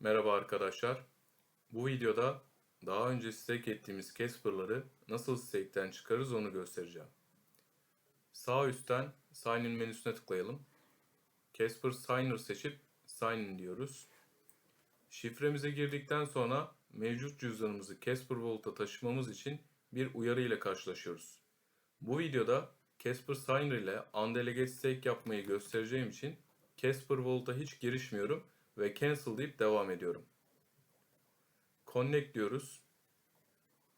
Merhaba arkadaşlar. Bu videoda daha önce stake ettiğimiz Casper'ları nasıl stake'ten çıkarırız onu göstereceğim. Sağ üstten Sign in menüsüne tıklayalım. Casper Signer seçip Sign in diyoruz. Şifremize girdikten sonra mevcut cüzdanımızı Casper Vault'a taşımamız için bir uyarı ile karşılaşıyoruz. Bu videoda Casper Signer ile Undelegate Stake yapmayı göstereceğim için Casper Vault'a hiç girişmiyorum ve Cancel deyip devam ediyorum. Connect diyoruz.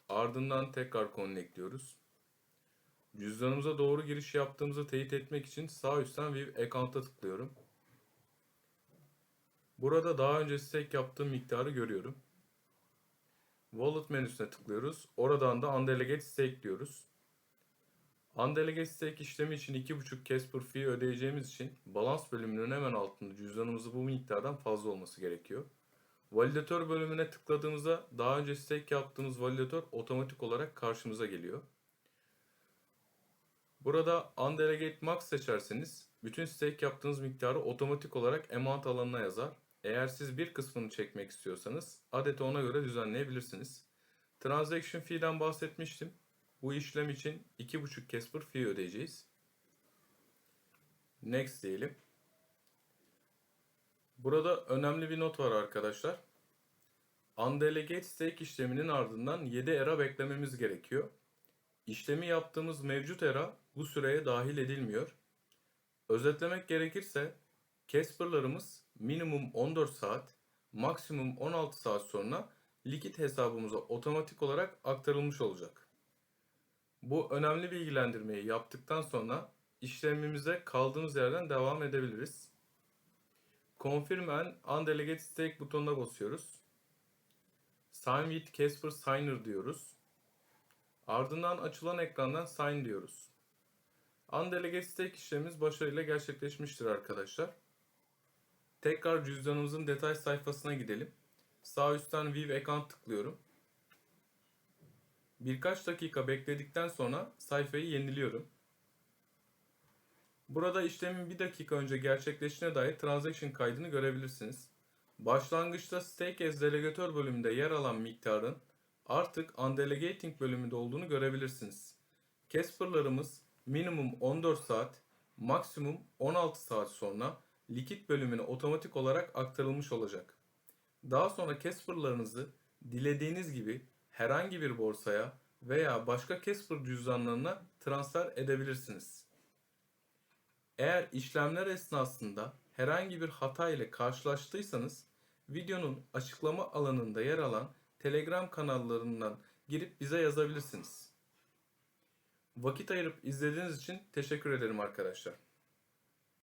Ardından tekrar Connect diyoruz. Cüzdanımıza doğru giriş yaptığımızı teyit etmek için sağ üstten View Account'a tıklıyorum. Burada daha önce stake yaptığım miktarı görüyorum. Wallet menüsüne tıklıyoruz. Oradan da Undelegate Stake diyoruz. Undelegate Stake işlemi için 2.5 Casper fee ödeyeceğimiz için balans bölümünün hemen altında cüzdanımızı bu miktardan fazla olması gerekiyor. Validatör bölümüne tıkladığımızda daha önce stake yaptığımız validatör otomatik olarak karşımıza geliyor. Burada Undelegate Max seçerseniz bütün stake yaptığınız miktarı otomatik olarak amount alanına yazar. Eğer siz bir kısmını çekmek istiyorsanız adeti ona göre düzenleyebilirsiniz. Transaction fee'den bahsetmiştim. Bu işlem için 2.5 Casper fee ödeyeceğiz. Next diyelim. Burada önemli bir not var arkadaşlar. Undelegate stake işleminin ardından 7 era beklememiz gerekiyor. İşlemi yaptığımız mevcut era bu süreye dahil edilmiyor. Özetlemek gerekirse Casper'larımız minimum 14 saat, maksimum 16 saat sonra likit hesabımıza otomatik olarak aktarılmış olacak. Bu önemli bilgilendirmeyi yaptıktan sonra işlemimize kaldığımız yerden devam edebiliriz. Confirm and Undelegate Stake butonuna basıyoruz. Sign with Casper Signer diyoruz. Ardından açılan ekrandan Sign diyoruz. Undelegate Stake işlemimiz başarıyla gerçekleşmiştir arkadaşlar. Tekrar cüzdanımızın detay sayfasına gidelim. Sağ üstten View Account tıklıyorum. Birkaç dakika bekledikten sonra sayfayı yeniliyorum. Burada işlemin bir dakika önce gerçekleştiğine dair transaction kaydını görebilirsiniz. Başlangıçta Stake as Delegatör bölümünde yer alan miktarın artık Undelegating bölümünde olduğunu görebilirsiniz. Casper'larımız minimum 14 saat, maksimum 16 saat sonra likit bölümüne otomatik olarak aktarılmış olacak. Daha sonra Casper'larınızı dilediğiniz gibi herhangi bir borsaya veya başka Casper cüzdanlarına transfer edebilirsiniz. Eğer işlemler esnasında herhangi bir hata ile karşılaştıysanız videonun açıklama alanında yer alan Telegram kanallarından girip bize yazabilirsiniz. Vakit ayırıp izlediğiniz için teşekkür ederim arkadaşlar.